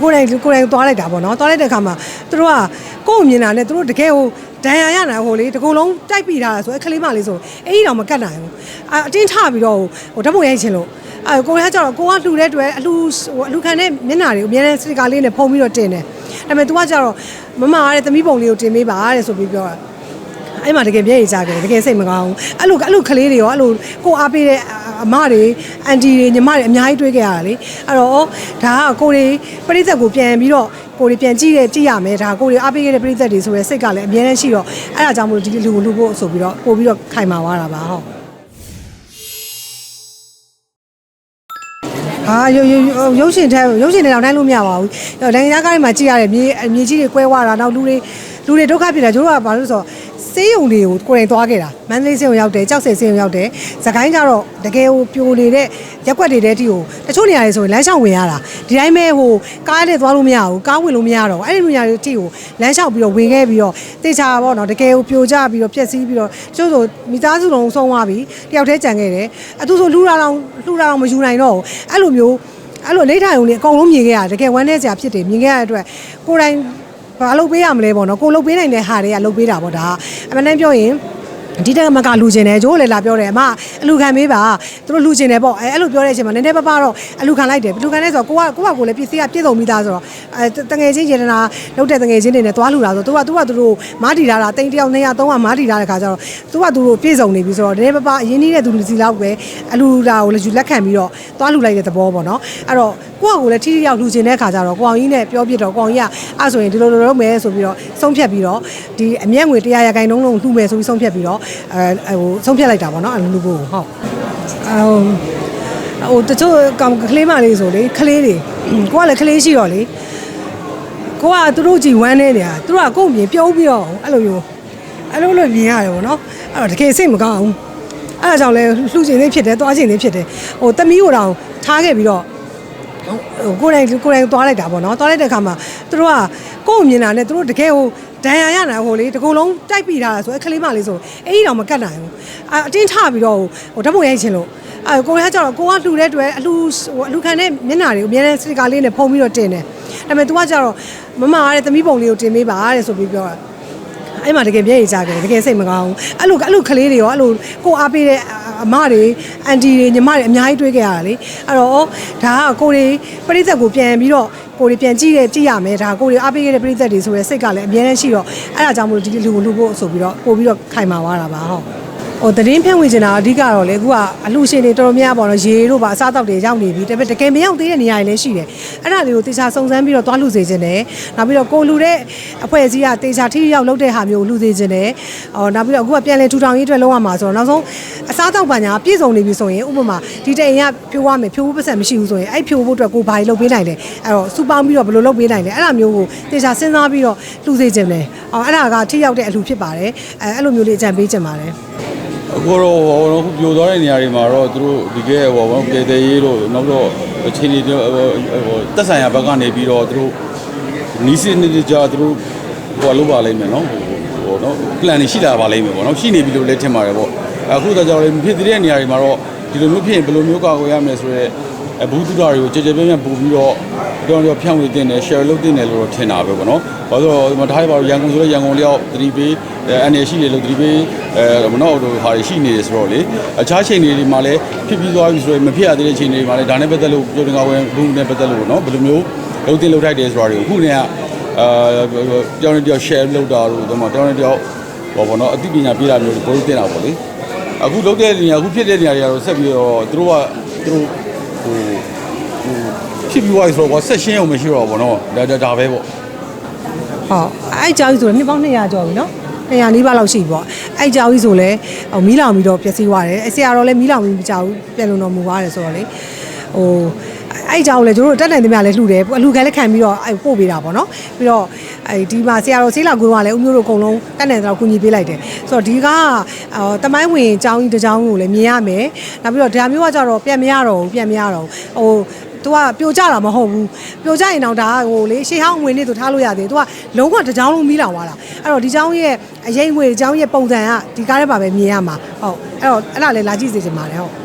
ကိုယ်တိုင်ကိုယ်တိုင်သွားလိုက်တာပေါ့နော်သွားလိုက်တဲ့အခါမှာသူတို့ကကိုယ့်ကိုမြင်တာနဲ့သူတို့တကယ်ဟိုဒဏ်ရာရနိုင်ဟိုလေတကူလုံးတိုက်ပြီးထားတာဆိုအဲ့ကလေးမလေးဆိုအဲ့ဒီတော့မကတ်နိုင်ဘူးအအတင်းထပြီးတော့ဟိုဓာတ်ပုံရိုက်ချင်လို့အဲကိုယ်ကကျတော့ကိုကလှူတဲ့တွေ့အလှဟိုအလှခံတဲ့မျက်နှာတွေကိုအများနဲ့စတစ်ကာလေးနဲ့ဖုံးပြီးတော့တင်တယ်ဒါပေမဲ့ तू ကကျတော့မမရတဲ့သမီးပုံလေးကိုတင်ပေးပါတဲ့ဆိုပြီးပြောတာအဲ့မှာတကယ်မျက်ရည်ကျခဲ့တယ်တကယ်စိတ်မကောင်းဘူးအဲ့လိုအဲ့လိုကလေးတွေရောအဲ့လိုကိုအားပေးတဲ့ အမတွေအန်တီတွေညီမတွေအများကြီးတွေ့ခဲ့ရတာလေအဲ့တော့ဒါကကိုတွေပြိသက်ကိုပြန်ပြီးတော့ကိုတွေပြန်ကြည့်ရကြည့်ရမယ်ဒါကိုတွေအားပေးခဲ့တဲ့ပြိသက်တွေဆိုရဲစိတ်ကလည်းအများနဲ့ရှိတော့အဲ့ဒါကြောင့်မလို့ဒီလူကိုလူဖို့ဆိုပြီးတော့ပို့ပြီးတော့ခိုင်မာသွားတာပါဟုတ်ဟာရုပ်ရုပ်ရုပ်ရှင်ထဲရုပ်ရှင်တွေတော့တိုင်းလို့မရပါဘူး။နိုင်ငံသားကားတွေမှာကြည့်ရတဲ့မြေမြေကြီးတွေကွဲသွားတာနောက်လူတွေ လူတွေဒုက္ခဖြစ်တာကျတို့ကဘာလို့လဲဆိုတော့စေးရုံတွေကိုကိုယ်တိုင်သွားခဲ့တာမန္တလေးစေးရုံရောက်တယ်ကြောက်စဲစေးရုံရောက်တယ်သခိုင်းကျတော့တကယ်ဟိုပြိုနေတဲ့ရက်ွက်တွေတဲတီကိုတချို့နေရာတွေဆိုရင်လမ်းလျှောက်ဝင်ရတာဒီတိုင်းပဲဟိုကားနဲ့သွားလို့မရဘူးကားဝင်လို့မရတော့ဘူးအဲ့ဒီနေရာတွေတီကိုလမ်းလျှောက်ပြီးတော့ဝင်ခဲ့ပြီးတော့တေချာပေါ့နော်တကယ်ဟိုပြိုကျပြီးတော့ပြက်စီးပြီးတော့တချို့ဆိုမိသားစုလုံးဆုံးသွားပြီတယောက်တည်းကြံခဲ့တယ်အတူဆိုလှူတာတော့လှူတာတော့မယူနိုင်တော့ဘူးအဲ့လိုမျိုးအဲ့လိုလိထိုင်ုံလေးအကုန်လုံးမြင်ခဲ့ရတယ်တကယ်ဝမ်းနည်းစရာဖြစ်တယ်မြင်ခဲ့ရတဲ့အတွက်ကိုယ်တိုင် ဘာလုပ်ပေးရမလဲပေါ့နော်ကိုလုပ်ပေးနိုင်တဲ့ဟာတွေကလုပ်ပေးတာပေါ့ဒါအမှန်တမ်းပြောရင် ဒီတက်ကမကလူကျင်တယ်ကျိုးလည်းလာပြောတယ်အမအလူခံပေးပါသူတို့လူကျင်တယ်ပေါ့အဲအဲ့လိုပြောတဲ့အချိန်မှာနည်းနည်းပါးပါတော့အလူခံလိုက်တယ်လူခံလဲဆိုတော့ကိုကကိုကကိုလည်းပစ္စည်းကပြည့်စုံပြီးသားဆိုတော့အဲတငယ်ချင်းယေတနာလုပ်တဲ့တငယ်ချင်းတွေနဲ့သွားလူတာဆိုတော့သူကသူကသူတို့မားတီလာတာတိန်တယောက်200 300မားတီလာတဲ့ခါကျတော့သူကသူတို့ပြည့်စုံနေပြီဆိုတော့နည်းနည်းပါးပါအရင်နည်းတဲ့သူလူစီလောက်ပဲအလူတာကိုလည်းယူလက်ခံပြီးတော့သွားလူလိုက်တဲ့သဘောပေါ့နော်အဲ့တော့ကိုကကိုလည်းထိထိရောက်လူကျင်တဲ့ခါကျတော့ကိုအောင်ကြီးနဲ့ပြောပြတော့ကိုအောင်ကြီးကအဲ့ဆိုရင်ဒီလိုလိုလုပ်မယ်ဆိုပြီးတော့ဆုံးဖြတ်ပြီးတော့ဒီအမျက်ငွေ100ရာခိုင်နှုန်းလုံးလှူမယ်ဆိုပြီးဆုံးဖြတ်ပြီးတော့အဲဟိုဆုံးဖြတ်လိုက်တာပေါ့နော်အဲ့လိုလူဖို့ဟုတ်အဟိုတချို့ကောင်ကလေးမလေးဆိုလေကလေးတွေကိုကလည်းကလေးရှိတော့လေကိုကသူတို့ကြည်ဝမ်းနေနေတာသူတို့ကကိုယ့်မြင်ပြုံးပြီးတော့အဲ့လိုမျိုးအဲ့လိုလိုမြင်ရတယ်ပေါ့နော်အဲ့တော့တကယ်စိတ်မကောင်းဘူးအဲ့ဒါကြောင့်လဲလှူချင်သေးဖြစ်တယ်သွားချင်သေးဖြစ်တယ်ဟိုတမီးကိုတောင်ထားခဲ့ပြီးတော့ဟိုကိုယ်တိုင်ကိုယ်တိုင်သွားလိုက်တာပေါ့နော်သွားလိုက်တဲ့အခါမှာသူတို့ကကိုယ့်ကိုမြင်တာနဲ့သူတို့တကယ်ဟို ဒဏ်ရာရနိုင်ဟိုလေတကူလုံးတိုက်ပြီးထားတာဆိုအဲ့ကလေးမလေးဆိုအဲ့ဒီတော့မကတ်နိုင်ဘူးအအတင်းထပြီးတော့ဟိုဓာတ်ပုံရိုက်ချင်လို့အဲကိုယ်ကကျတော့ကိုကလှူတဲ့တွေ့အလှဟိုအလှခံတဲ့မျက်နှာတွေကိုအများနဲ့စတစ်ကာလေးနဲ့ဖုံးပြီးတော့တင်တယ်ဒါပေမဲ့ तू ကကျတော့မမရတဲ့သမီးပုံလေးကိုတင်ပေးပါတဲ့ဆိုပြီးပြောတာအဲ့မှာတကယ်မျက်ရည်ကျခဲ့တယ်တကယ်စိတ်မကောင်းဘူးအဲ့လိုအဲ့လိုကလေးတွေရောအဲ့လိုကိုအားပေးတဲ့ အမတွေအန်တီတွေညီမတွေအများကြီးတွေ့ခဲ့ရတာလေအဲ့တော့ဒါကကိုတွေပြိသက်ကိုပြန်ပြီးတော့ကိုတွေပြန်ကြည့်ရကြည့်ရမယ်ဒါကိုတွေအားပေးခဲ့တဲ့ပြိသက်တွေဆိုရဲစိတ်ကလည်းအများနဲ့ရှိတော့အဲ့ဒါကြောင့်မလို့ဒီလူကိုလူဖို့ဆိုပြီးတော့ပို့ပြီးတော့ခိုင်မာသွားတာပါဟုတ် ဟိုသတင်းဖြန့်ဝေချင်တာအဓိကတော့လေအခုကအလှရှင်တွေတော်တော်များများပေါ့နော်ရေတို့ပါအစားအသောက်တွေရောက်နေပြီဒါပေမဲ့တကယ်မရောက်သေးတဲ့နေရာတွေလည်းရှိတယ်အဲ့ဒါလေးကိုတေချာစုံစမ်းပြီးတော့သွားလှူစေချင်တယ်နောက်ပြီးတော့ကိုလှူတဲ့အဖွဲ့အစည်းကတေချာထိရောက်လုပ်တဲ့ဟာမျိုးကိုလှူစေချင်တယ်ဟောနောက်ပြီးတော့အခုကပြန်လဲထူထောင်ရေးအတွက်လုပ်ရမှာဆိုတော့နောက်ဆုံးအစားအသောက်ပညာပြည့်စုံနေပြီဆိုရင်ဥပမာဒီတအိမ်ကဖြိုးရမယ်ဖြိုးဖို့ပတ်စံမရှိဘူးဆိုရင်အဲ့ဖြိုးဖို့အတွက်ကိုဘာတွေလုပ်ပေးနိုင်လဲအဲ့တော့စူပေါင်းပြီးတော့ဘယ်လိုလုပ်ပေးနိုင်လဲအဲ့ဒါမျိုးကိုတေချာစဉ်းစားပြီးတော့လှူစေချင်တယ်အော်အဲ့ဒါကထိရောက်တဲ့အလှူဖြစ်ပါတယ်အဲအဲ့လိုမျိုးလေးအကြံပေးချင်ပါတယ် အခုတော့ဟိုတော့ပြိုသွားတဲ့နေရာတွေမှာတော့သူတို့ဒီကဲဟိုဘောကေတဲ့ရေးတို့နောက်တော့အချင်းတွေဟိုဟိုတက်ဆိုင်ရာဘက်ကနေပြီးတော့သူတို့နီးစနစ်ကြသူတို့ဟိုလုပ်ပါလိမ့်မယ်နော်ဟိုနော် plan တွေရှိလာပါလိမ့်မယ်ပေါ့နော်ရှိနေပြီလို့လည်းထင်ပါတယ်ပေါ့အခုတော့ကြောင့်လည်းဖြစ်တဲ့နေရာတွေမှာတော့ဒီလိုမျိုးဖြစ်ရင်ဘယ်လိုမျိုးကာကွယ်ရမလဲဆိုတော့ အဘူးတူတာတွေကိုကြည်ကြဲပြန့်ပြန့်ပို့ပြီးတော့တော်တော်ဖြန့်ဝေတင်တယ် share လုပ်တင်တယ်လို့တော့ထင်တာပဲပေါ့နော်။ဘာလို့လဲဆိုတော့ထားရပါတော့ရန်ကုန်ဆိုတော့ရန်ကုန်လျောက်သတိပေးအဲအနေရှိတယ်လို့သတိပေးအဲမနောတို့ဟာရှိနေတယ်ဆိုတော့လေအခြားချိန်တွေမှာလည်းဖြစ်ပြီးသွားပြီဆိုရင်မဖြစ်ရသေးတဲ့ချိန်တွေမှာလည်းဒါနဲ့ပတ်သက်လို့ပြောတင်ကားဝင်ဘူးနဲ့ပတ်သက်လို့နော်ဘယ်လိုမျိုးလုံးတင်လုံးထိုက်တယ်ဆိုတာတွေကိုအခုနေကအာတောင်းနေတယောက် share လုပ်တာလို့ဒီမှာတောင်းနေတယောက်ဟောဘောနော်အသိပညာပေးတာမျိုးကိုတင်တာပေါ့လေအခုလုပ်တဲ့နေရာအခုဖြစ်တဲ့နေရာတွေကတော့ဆက်ပြီးတော့သူတို့ကသူတို့ ဟိုဟိုဖြစ်ပြီးသွားပြီဆိုတော့ကွာဆက်ရှင်းအောင်မရှိတော့ဘူးဗောနော်ဒါဒါဒါပဲဗောဟုတ်အဲ့ကြောင်ကြီးဆိုတော့နှစ်ပေါင်း200ကျော်ပြီနော်200နီးပါးလောက်ရှိပြီပေါ့အဲ့ကြောင်ကြီးဆိုလဲဟိုမီးလောင်ပြီးတော့ပျက်စီးသွားတယ်အစရာတော့လဲမီးလောင်ပြီးမကြောက်ဘူးပြန်လုံတော်မူသွားတယ်ဆိုတော့လေဟို အဲ့ကြောင်လည်းကျွန်တော်တို့တက်နိုင်သမျှလည်းလှူတယ်အလှူခံလည်းခံပြီးတော့အဲ့ပို့ပေးတာပေါ့နော်ပြီးတော့အဲ့ဒီမှာဆရာတော်ဆေးလာကွင်းကလည်းဦးမျိုးတို့အကုန်လုံးတက်နိုင်တော့ကူညီပေးလိုက်တယ်ဆိုတော့ဒီကဟိုတမိုင်းဝင်အကြောင်းကြီးတစ်ကြောင်းကိုလည်းမြင်ရမယ်နောက်ပြီးတော့ဒါမျိုးကကြတော့ပြန်မရတော့ဘူးပြန်မရတော့ဘူးဟို तू ကပြိုကျတာမဟုတ်ဘူးပြိုကျရင်တော့ဒါဟိုလေရှေးဟောင်းဝင်နေသူထားလို့ရတယ် तू ကလုံးဝတစ်ကြောင်းလုံးမီးလောင်သွားတာအဲ့တော့ဒီကြောင်းရဲ့အရင်ငွေဒီကြောင်းရဲ့ပုံစံကဒီကားထဲမှာပဲမြင်ရမှာဟုတ်အဲ့တော့အဲ့ဒါလည်းလာကြည့်စေချင်ပါတယ်ဟုတ်